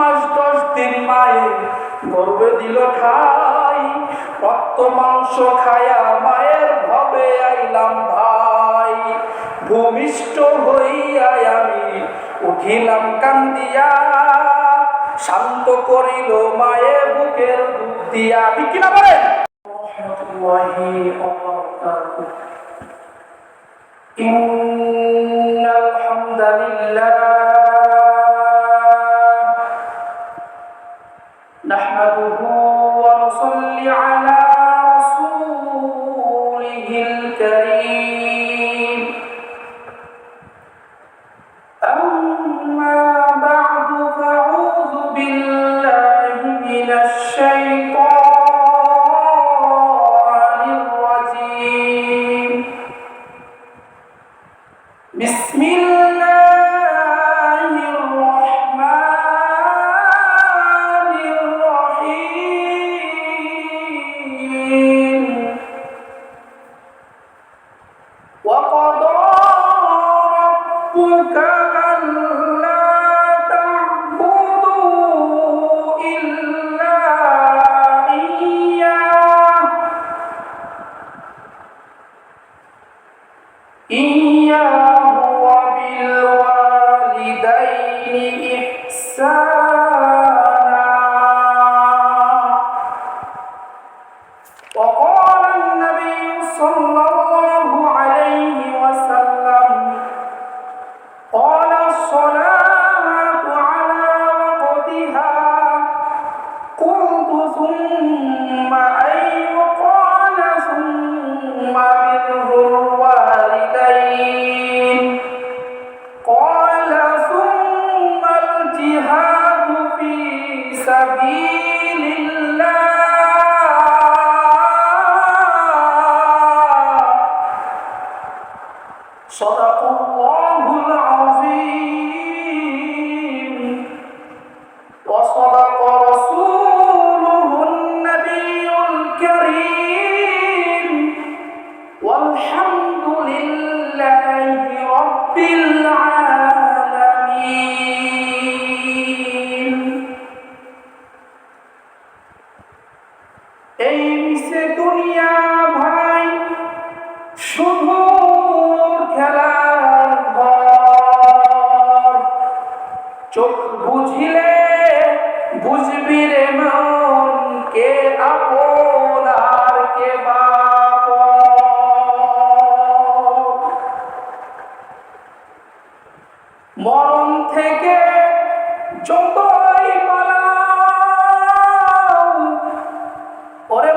মাস দশ দিন মায়ে গর্বে দিল খাই। রক্ত মাংস খায়া মায়ের ভবে আইলাম ভাই। ভূমিষ্ঠ হইয়াই আমি উঠিলাম কান্দিয়া। শান্ত করিল মায়ে বুকের দুধ দিয়া। ঠিক কিনা বলেন? إن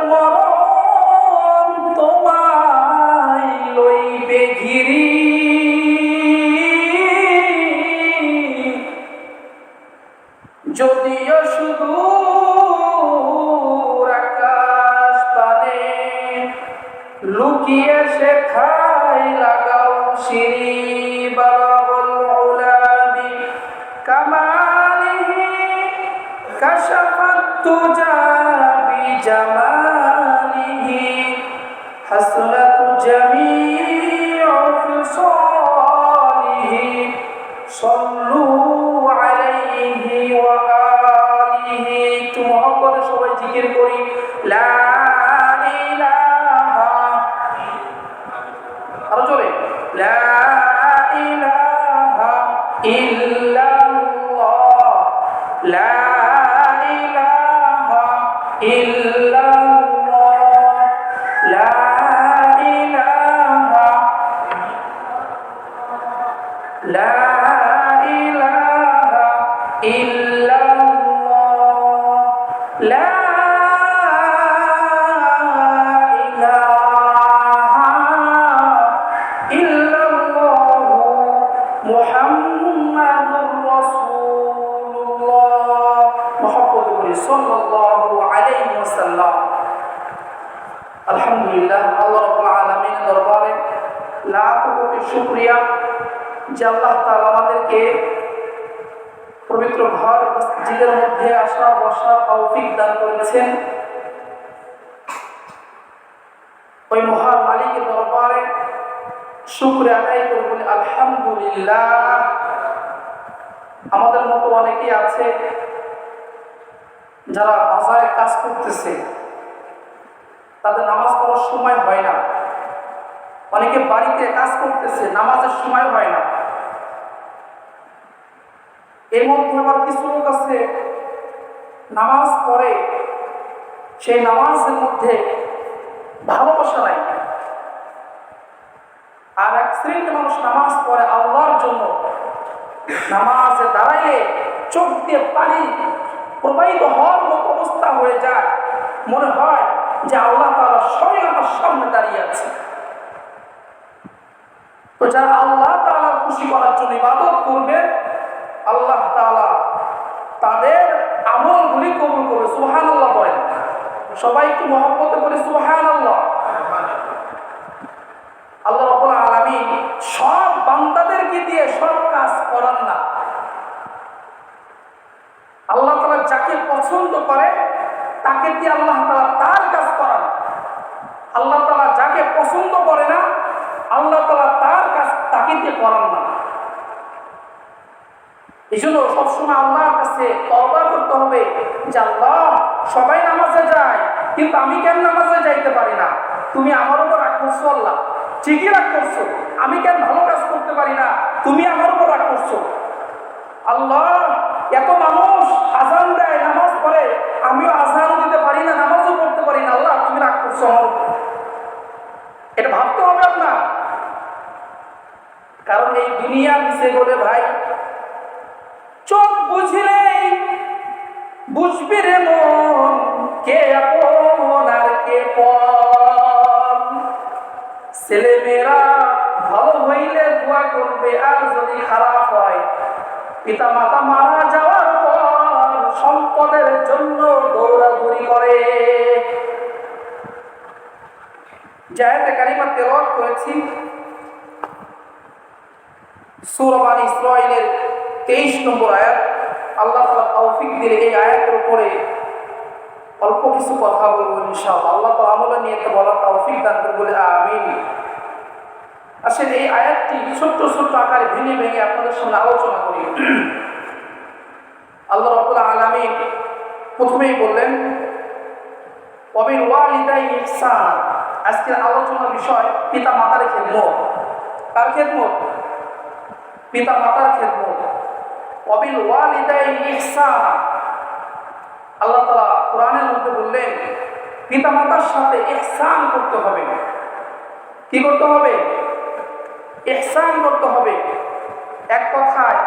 আল্লাহ শুক্রিয়া যে আল্লাহ তালা আমাদেরকে পবিত্র ঘর, মসজিদের মধ্যে আসা, বসা তৌফিক দান করেছেন। ওই মহা মালিকের দরবারে শুক্র আদায় করবেন আলহামদুলিল্লাহ। আমাদের মতো অনেকেই আছে যারা বাজারে কাজ করতেছে। তাদের নামাজ পড়ার সময় হয় না। অনেকে বাড়িতে কাজ করতেছে, নামাজের সময় হয় না। এর মধ্যে আবার কিছু লোক আছে, নামাজ পড়ে, সেই নামাজের মধ্যে ভালোবাসা নাই। আর এক শ্রেণির মানুষ নামাজ পড়ে আল্লাহর জন্য, নামাজে দাঁড়াইলে চোখ দিয়ে পানি প্রবাহিত হওয়ার মতো অবস্থা হয়ে যায়। মনে হয় যে আল্লাহ তারা স্বয়ং আমার সামনে দাঁড়িয়ে আছে। তো যারা আল্লাহ তালা খুশি করার জন্য ইবাদত করবে, আল্লাহ তালা তাদের আমলগুলি কবুল করবে। সুহান আল্লাহ বলেন। সবাই একটু মহব্বতে করে সুহান আল্লাহ আল্লাহ সব বান্দাদেরকে দিয়ে সব কাজ করান না। আল্লাহ তালা যাকে পছন্দ করে, তাকে দিয়ে আল্লাহ তালা তার কাজ করান। আল্লাহ তালা যাকে পছন্দ করে না, আল্লাহ দিয়ে করান না এই জন্য সবসময় আল্লাহর কাছে তবা করতে হবে যে, আল্লাহ, সবাই নামাজে যায়, কিন্তু আমি কেন নামাজে যাইতে পারি না? তুমি আমার উপর রাগ করছ আল্লাহ। ঠিকই রাগ করছ। আমি কেন ভালো কাজ করতে পারি না? তুমি আমার উপর রাগ করছ। আল্লাহ, এত মানুষ আজান দেয়, নামাজ পড়ে। আমিও আজান দিতে পারি না নামাজও পড়তে পারি না আল্লাহ তুমি রাগ করছ আমার উপর এটা ভাবতে হবে আপনার কারণ এই দুনিয়া মিশে গেলে ভাই। চোখ বুঝলেই বুঝবি রে মন, কে আপন আর কে পর ছেলে ভালো হইলে দোয়া করবে, আর যদি খারাপ হয় পিতা মাতা মারা যাওয়ার পর সম্পদের জন্য দৌড়াদৌড়ি করে। জায়তে কারিমা তেলাওয়াত করেছি। সুরবান ইসরায়েলের তেইশ নম্বর আয়াত, আল্লাহ তালা তৌফিক দিলে এই আয়াতের উপরে অল্প কিছু কথা বলব ইনশাআল্লাহ। আল্লাহ তো আমলে নিয়ে তো বলা তৌফিক দান বলে আমিন। আসলে এই আয়াতটি ছোট্ট ছোট্ট আকারে ভেঙে ভেঙে আপনাদের সামনে আলোচনা করি। আল্লাহ রবুল আলমী প্রথমেই বললেন অবিন ওয়ালিদাই ইহসান। আজকের আলোচনার বিষয় পিতা মাতার খেদমত। কার খেদমত? পিতা মাতার খেদমত। অবিল ওয়ালিদাই ইহসান। আল্লাহ তালা কোরআনের মধ্যে বললেন পিতা মাতার সাথে ইহসান করতে হবে। কি করতে হবে? ইহসান করতে হবে। এক কথায়,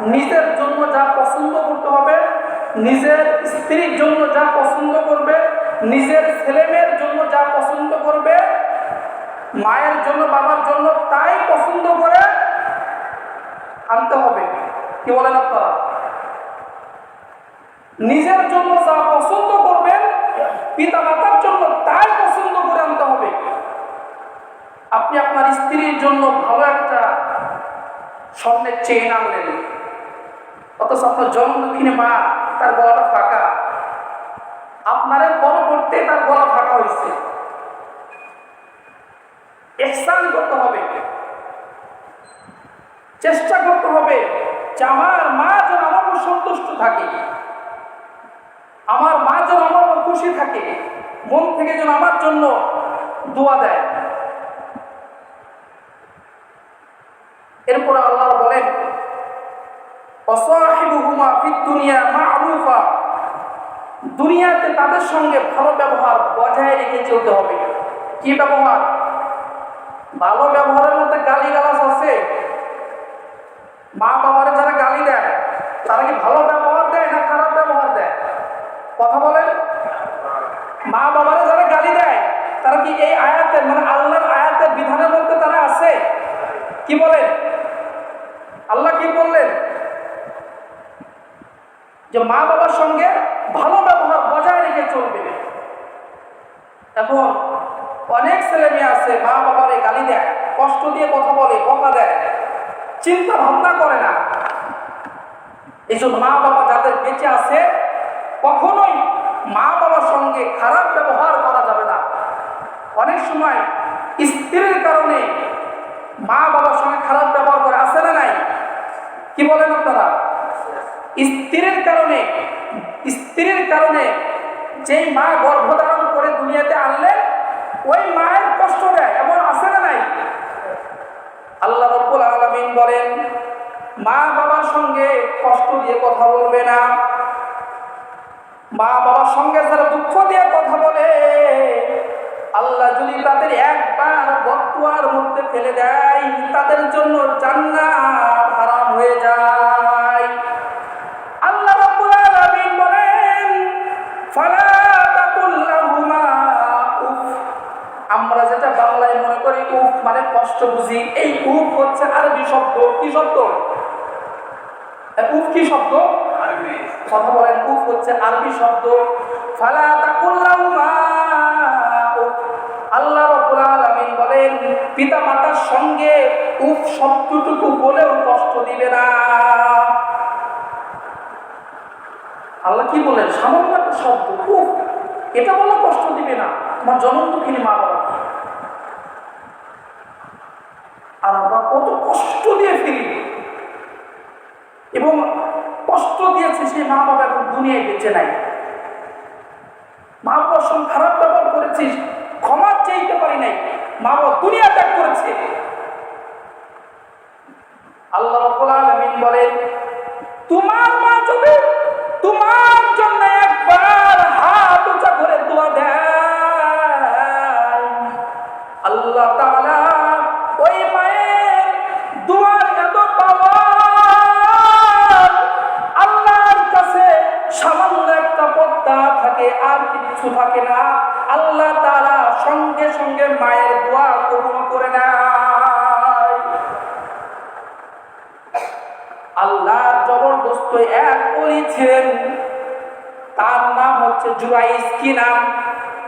নিজের জন্য যা পছন্দ করতে হবে, নিজের স্ত্রীর জন্য যা পছন্দ করবে, নিজের ছেলেমেয়ের জন্য যা পছন্দ করবে, মায়ের জন্য, বাবার জন্য তাই পছন্দ করে আনতে হবে। কি বলেন আপনারা? নিজের জন্য যা পছন্দ করবেন পিতা মাতার জন্য তাই পছন্দ করে আনতে হবে। আপনি আপনার স্ত্রীর জন্য ভালো একটা স্বর্ণের চেন আনলেন। অথচ আপনার জন্ম দক্ষিণে মা, তার গলাটা ফাঁকা। আপনারে বড় করতে তার গলা ফাঁকা হয়েছে। এহসান করতে হবে। চেষ্টা করতে হবে যে আমার মা যেন আমার সন্তুষ্ট থাকে। আমার মা যেন আমার খুশি থাকে, মন থেকে যেন আমার জন্য দোয়া দেয়। এরপরে আল্লাহ বলেন অসাহিবুহুমা ফিদ দুনিয়া মা'রুফা দুনিয়াতে তাদের সঙ্গে ভালো ব্যবহার বজায় রেখে চলতে হবে। কি ব্যবহার? ভালো ব্যবহারের মধ্যে গালি গালাজ আছে। মা বাবারে যারা গালি দেয়, তারা কি ভালো ব্যবহার দেয় না খারাপ ব্যবহার দেয়? কথা বলেন। মা বাবারে যারা গালি দেয়, তারা কি এই আয়াতের মানে আল্লাহর আয়াতের বিধানের মধ্যে তারা আছে? কি বলেন? আল্লাহ কি বললেন? যে মা বাবার সঙ্গে ভালো ব্যবহার বজায় রেখে চলবে। এখন অনেক ছেলে মেয়ে আছে, মা বাবারে গালি দেয়, কষ্ট দিয়ে কথা বলে, বকা দেয়। চিন্তা ভাবনা করে না। এই জন্য মা বাবা যাদের বেঁচে আছে, কখনোই মা বাবার সঙ্গে খারাপ ব্যবহার করা যাবে না। অনেক সময় স্ত্রীর কারণে মা বাবার সঙ্গে খারাপ ব্যবহার করে আসে না নাই? কি বলেন আপনারা? স্ত্রীর কারণে স্ত্রীর কারণে যেই মা গর্ভধারণ করে দুনিয়াতে আনলেন, ওই মায়ের কষ্ট দেয়, এমন আসে না নাই? আল্লাহ রব্বুল আলামিন বলেন, মা বাবার সঙ্গে কষ্ট দিয়ে কথা বলবে না। মা বাবার সঙ্গে যারা দুঃখ দিয়ে কথা বলে, আল্লাহ যদি তাদের একবার বকুয়ার মধ্যে ফেলে দেয়, তাদের জন্য জান্নাত হারাম হয়ে যায়। আল্লাহ বলেন, ফালা কষ্ট বুঝি এই উফ হচ্ছে আরবি শব্দ। কি শব্দ? উফ কি শব্দ? কথা বলেন উফ হচ্ছে আরবি শব্দ। ফালা তাকুল্লাহুমা আল্লাহ রাব্বুল আলামিন বলেন পিতা মাতার সঙ্গে উফ শব্দটুকু বলেও কষ্ট দিবে না। আল্লাহ কি বলেন? সামান্য একটা শব্দ উফ এটা বলে কষ্ট দিবে না। তোমার জনম দুঃখিনী মা বাবাকে আর আমরা কত কষ্ট দিয়ে ফিরি। এবং কষ্ট দিয়েছে সেই মা বাবা এখন দুনিয়ায় বেঁচে নাই। মা বাবার সঙ্গে খারাপ ব্যবহার করেছিস, ক্ষমা চাইতে পারি নাই, মা বাবা দুনিয়া ত্যাগ করেছে। আল্লাহ বলেন, তোমার মা যদি তোমার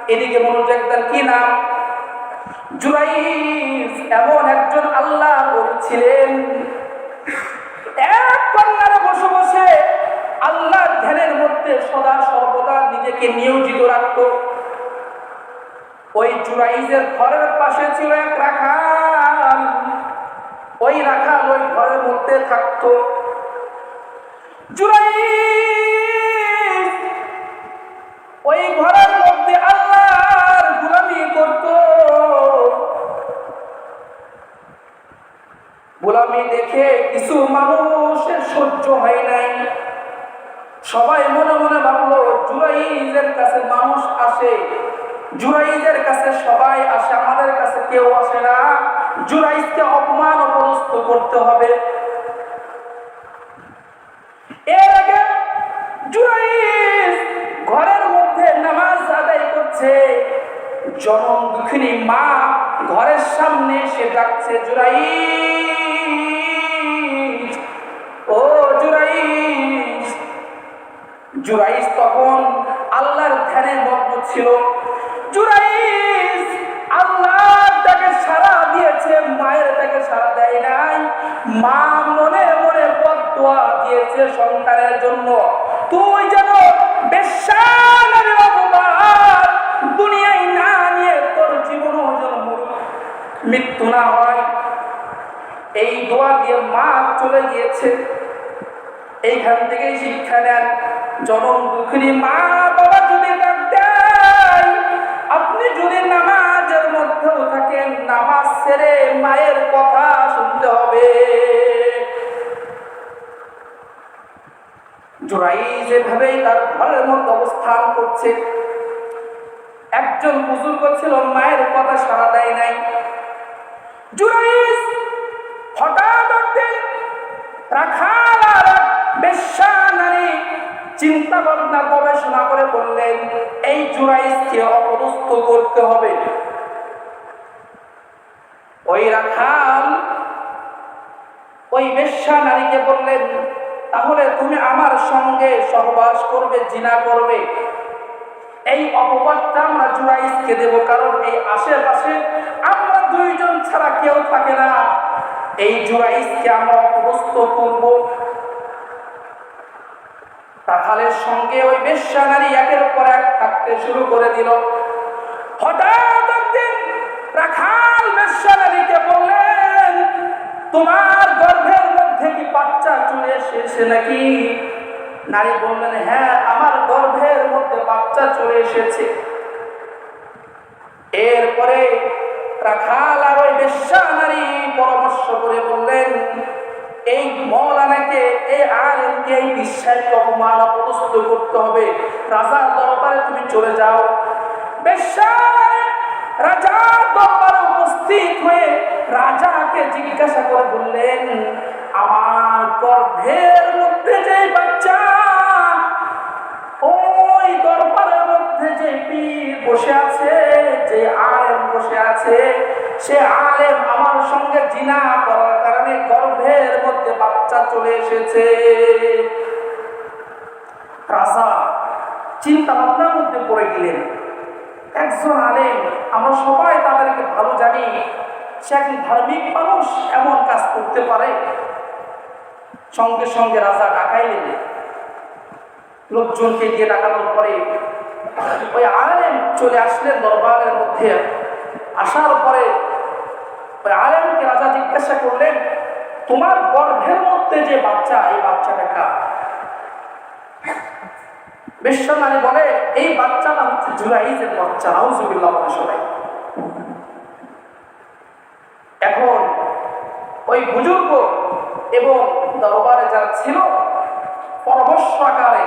এদিকে মনোযোগ দেন, কি নাম? জুরাইস এমন একজন আল্লাহ ওলি ছিলেন। এক কন্যারে বসে বসে আল্লাহর ধ্যানের মধ্যে সদা সর্বদা নিজেকে নিয়োজিত রাখত। ওই জুরাইজের ঘরের পাশে ছিল এক রাখাল। ওই রাখাল ওই ঘরের মধ্যে থাকতো। জুরাইজ ওই ঘরের মধ্যে আল্লাহর গুলামি করত। গোলামি দেখে কিছু মানুষের সহ্য হয় নাই। সবাই মনে মনে ভাবলো, জুরাইজের কাছে মানুষ আসে। জুরাইজের কাছে সবাই আসে, আমাদের কাছে কেউ আসে না। জুরাইজকে অপমান অপদস্থ করতে হবে। এর আগে জুরাইজ ঘরের মধ্যে নামাজ আদায় করছে। জনম দুঃখিনী মা ঘরের সামনে এসে ডাকছে জুরাইজ ও জুরাইজ জুরাইজ তখন আল্লাহর ধ্যানে মগ্ন ছিল। জুরাইজ আল্লাহর তাকে সারা দিয়েছে, মায়ের তাকে সারা দেয় নাই। মা মনে মনে বদুয়া দিয়েছে সন্তানের জন্য। তুই যেন বেশানের অপমান দুনিয়ায় না নিয়ে তোর জীবনও যেন মৃত্যু না হয়। এই দোয়া দিয়ে মা চলে গিয়েছে। এইখান থেকেই শিক্ষা নেন জনম দুঃখিনী মা যেভাবেই তার ঘরের মধ্যে অবস্থান করছে। একজন বুজুর্গ ছিল, মায়ের কথা সাড়া দেয় নাই। জুরাইজ হঠাৎ রাখাল আর চিন্তা ভাবনা গবেষণা করে বললেন, এই জুরাইজকে অপদস্থ করতে হবে। ওই রাখাল, ওই বেশ্যা নারীকে বললেন তাহলে তুমি আমার সঙ্গে সহবাস করবে, জিনা করবে। এই অপবাদটা আমরা জুরাইজকে দেব, কারণ এই আশেপাশে আমরা দুইজন ছাড়া কেউ থাকে না। এই জুরাইজকে আমরা অপদস্থ করব। রাখালের সঙ্গে ওই বেশ্যা একের পর এক থাকতে শুরু করে দিল। হঠাৎ একদিন রাখাল বেশ্যা বললেন, তোমার গর্ভের মধ্যে কি বাচ্চা চলে এসেছে নাকি? নারী বললেন হ্যাঁ আমার গর্ভের মধ্যে বাচ্চা চলে এসেছে। এরপরে রাখাল আর ওই পরামর্শ করে বললেন, এই মৌলানাকে, এই আলেমকে, এই বিশ্বাসকে অপমান, অপদস্থ করতে হবে। রাজার দরবারে তুমি চলে যাও। বেশ্যা রাজার দরবারে উপস্থিত হয়ে রাজাকে জিজ্ঞাসা করে বললেন আমার গর্ভের মধ্যে যে বাচ্চা, ওই দরবারের মধ্যে যে পীর বসে আছে, যে আলেম বসে আছে, সে আলেম আমার সঙ্গে জিনা করার কারণে গর্ভের মধ্যে বাচ্চা চলে এসেছে। রাজা চিন্তা ভাবনার মধ্যে পড়ে গেলেন। একজন আলেম, আমরা সবাই তাদেরকে ভালো জানি, সে একজন ধার্মিক মানুষ, এমন কাজ করতে পারে। সঙ্গে সঙ্গে রাজা ডাকাইলেন লোকজনকে গিয়ে ডাকানোর পরে ওই আলেম চলে আসলেন দরবারের মধ্যে। আসার পরে ওই আলেমকে রাজা জিজ্ঞাসা করলেন, তোমার গর্ভের মধ্যে যে বাচ্চা, এই বাচ্চাটা কার? বিশ্বনারী বলে, এই বাচ্চাটা হচ্ছে জুরাইজের বাচ্চা, নাউজুবিল্লাহ বলে সবাই। এখন ওই বুজুর্গ এবং দরবারে যারা ছিল পরামর্শ আকারে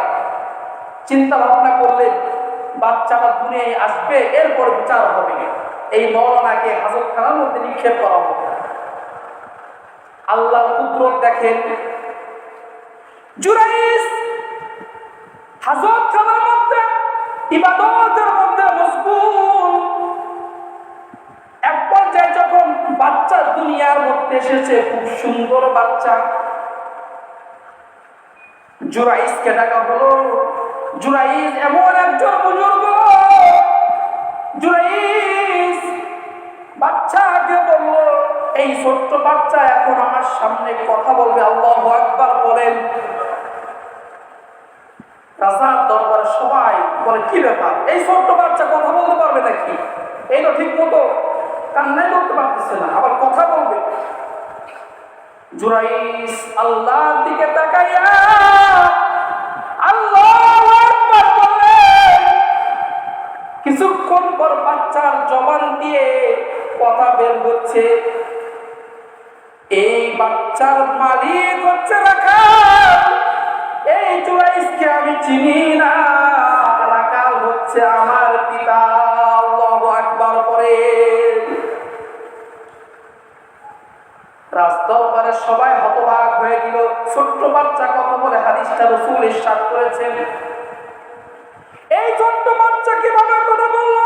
চিন্তা ভাবনা করলেন বাচ্চাটা দুনিয়ায় আসবে, এরপর বিচার হবে। এই মরণাকে হাজতখানার মধ্যে নিক্ষেপ করা হবে। আল্লাহ কুদরত দেখেন। জুরাইস হাজতখানার মধ্যে, ইবাদতের মধ্যে মজগুল পর্যায়ে যখন বাচ্চা দুনিয়ার মধ্যে এসেছে, খুব সুন্দর বাচ্চা। জুরাইসকে ডাকা হলো জুরাইস এমন একজন বুজুর্গ। বাচ্চাকে বলল, এই ছোট্ট বাচ্চা এখন আমার সামনে কথা বলবে, আল্লাহ একবার বলেন। রাজার দরবার সবাই বলে, কি ব্যাপার? এই ছোট্ট বাচ্চা কথা বলতে পারবে নাকি? এই তো ঠিক মতো কান্নাই করতে পারতেছে না, আবার কথা বলবে। জুরাইস আল্লাহর দিকে তাকাইয়া কিছুক্ষণ পর বাচ্চার জবান দিয়ে কথা বের হচ্ছে, এই বাচ্চার মালিক হচ্ছে রাখাল এই জুরাইসকে আমি চিনি না রাখাল হচ্ছে আমার পিতা আকবার পরে সবাই হতবাক হয়ে গেল। ছোট্ট বাচ্চা কথা বলে হাদিসটা রসুল ইরশাদ করেছেন। এই ছোট্ট বাচ্চা কীভাবে কথা বলল?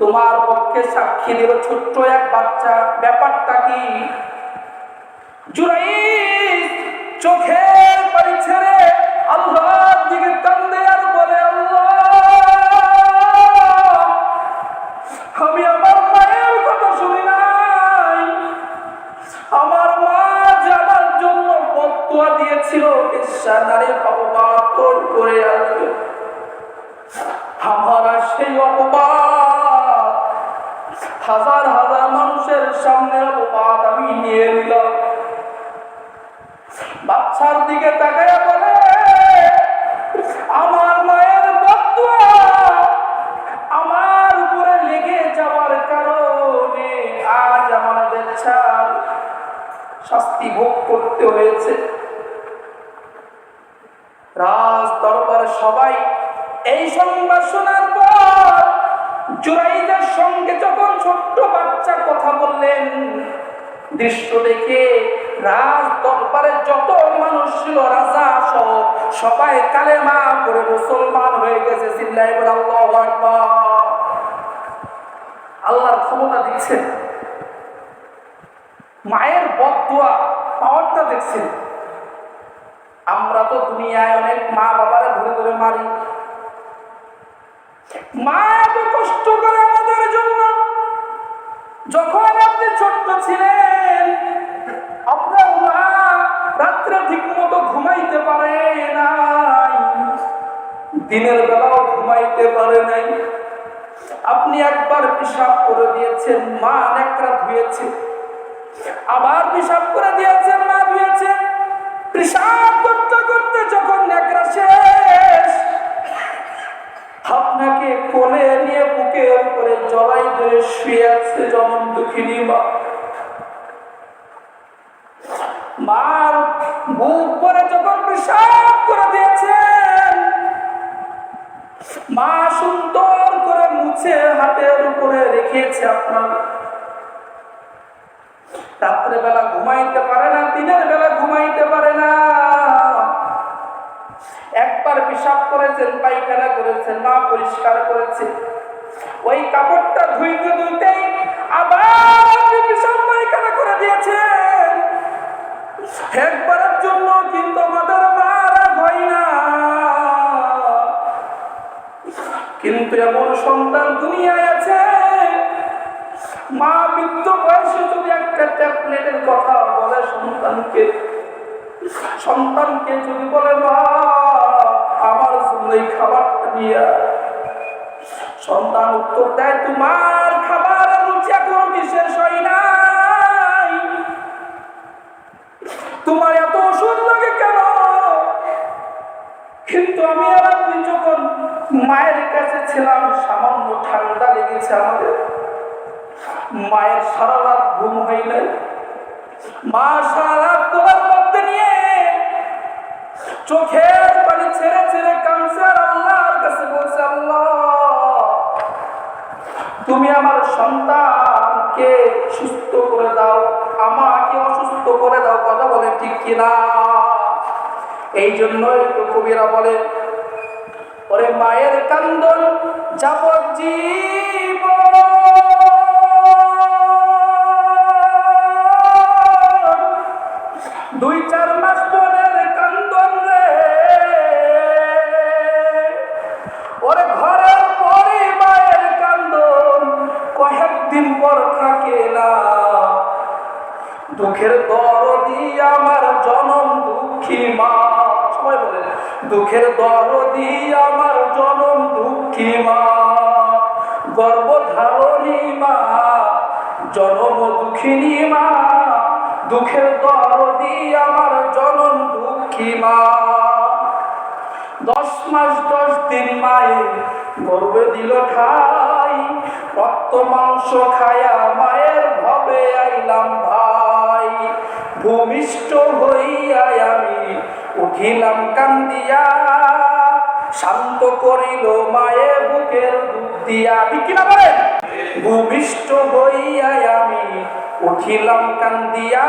তোমার পক্ষে সাক্ষী দিল ছোট্ট এক বাচ্চা। ব্যাপারটা কি? চোখের পানি ছেড়ে আল্লাহর দিকে কান্দে আর দৃশ্য দেখে রাজ দরবারে যত মানুষ ছিল, রাজা সহ সবাই কালেমা করে মুসলমান হয়ে গেছে। আল্লাহর ক্ষমতা দিচ্ছেন। মায়ের বদুয়া পাওয়ারটা দেখছেন। আমরা তো দুনিয়ায় অনেক মা বাবারা ধরে ধরে মারি। মা এত কষ্ট করে আমাদের জন্য যখন আপনি ছোট্ট ছিলেন, আপনার মা রাত্রে ঠিক মতো ঘুমাইতে পারে নাই। দিনের বেলাও ঘুমাইতে পারে নাই। আপনি একবার পেশাব করে দিয়েছেন, মা নেকড়া ধুয়েছে। আবার পেশাব করে দিয়েছেন, মা ধুয়েছে। পেশাব করতে করতে যখন নেকড়া শেষ আপনাকে কোলে নিয়ে বুকে করে জলাই ধরে শুয়ে আছে জনম দুঃখিনী মা। মার বুক যখন করে দিয়েছেন, মা সুন্দর করে মুছে হাতের উপরে রেখেছে আপনার। রাত্রে বেলা ঘুমাইতে পারে না, দিনের বেলা ঘুমাইতে পারে না। একবার পেশাব করেছেন, পায়খানা করেছেন, মা পরিষ্কার করেছে। ওই কাপড়টা ধুইতে ধুইতেই আবার আপনি পেশাব পায়খানা করে দিয়েছেন। একবারের জন্য কিন্তু আমাদের মারা হয় না। কিন্তু এমন সন্তান দুনিয়ায় আছে। মা বৃদ্ধ বয়সে যদি একটা ট্যাবলেটের কথা বলে সন্তানকে সন্তানকে যদি বলে, মা, আমার জন্য এই খাবারটা নিয়ে সন্তান উত্তর দেয়, তোমার খাবার রুচি এখনও বিশেষ হয় নাই? তোমার এত ওষুধ লাগে কেন? কিন্তু আমি আর আপনি যখন মায়ের কাছে ছিলাম, সামান্য ঠান্ডা লেগেছে আমাদের। মায়ের সারা রাত ঘুম হয় নাই। মা সারা রাত চোখের পানি ছেড়ে ছেড়ে কামছে আল্লাহর কাছে বলছে, আল্লাহ, তুমি আমার সন্তানকে সুস্থ করে দাও, আমাকে অসুস্থ করে দাও। কথা বলে ঠিক কিনা? এই জন্যই কবিরা বলে, ওরে মায়ের কান্দন যাবজ্জীব দুই চার দুঃখের দরদি আমার জনম দুঃখী মা। গর্ভধারণী মা, জনম দুঃখিনী মা। দুঃখের দরদি আমার জনম দুঃখী মা। দশ মাস, দশ দিন মায়ে গর্বে দিল ঠাই। রক্ত, মাংস খায়া মায়ের ভবে আইলাম ভাই। ভূমিষ্ঠ হইয়া আমি উঠিলাম কান্দিয়া শান্ত করিল মায়ে বুকের দুধ দিয়া। ঠিক কিনা বলে ভূমিষ্ঠ হইয়া আমি উঠিলাম কান্দিয়া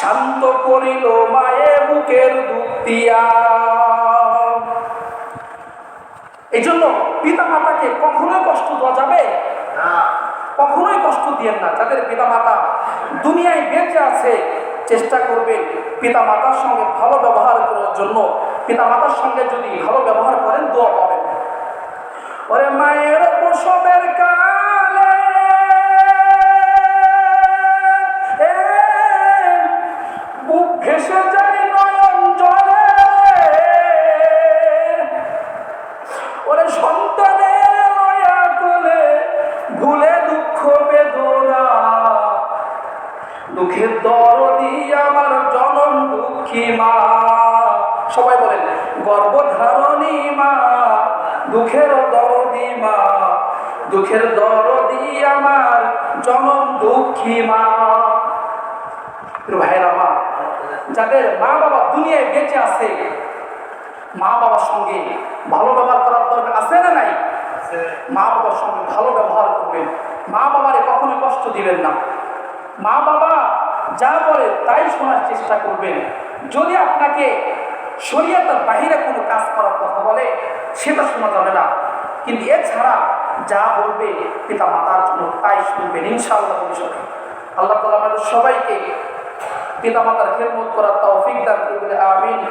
শান্ত করিল মায়ে বুকের দুধ দিয়া। এই জন্য পিতা মাতাকে কখনোই কষ্ট দেওয়া যাবে? কখনোই কষ্ট দিয়েন না। যাদের পিতা মাতা দুনিয়ায় বেঁচে আছে চেষ্টা করবেন পিতা মাতার সঙ্গে ভালো ব্যবহার করার জন্য। পিতা মাতার সঙ্গে যদি ভালো ব্যবহার করেন, দোয়া পাবেন। ওরে মায়ের প্রসবের কালে মা। সবাই বলেন গর্ভধারণী মা দুঃখের দরদি মা দুঃখের দরদি আমার জনম দুঃখী মা। ভাইয়ের আমার যাদের মা বাবা দুনিয়ায় বেঁচে আছে মা বাবার সঙ্গে ভালো ব্যবহার করার দরকার আছে না নাই? মা বাবার সঙ্গে ভালো ব্যবহার করবেন। মা বাবারে কখনো কষ্ট দিবেন না। মা বাবা যা বলে তাই শোনার চেষ্টা করবেন। যদি আপনাকে শরীয়তার বাহিরে কোনো কাজ করার কথা বলে, সেটা শোনা যাবে না। কিন্তু এছাড়া যা বলবে পিতা মাতার জন্য তাই শুনবেন ইনশাআল্লাহ ভবিষ্যতে। আল্লাহ তালা আমাদের সবাইকে পিতা মাতার খেলমত করার তৌফিক দান করবেন আমিন।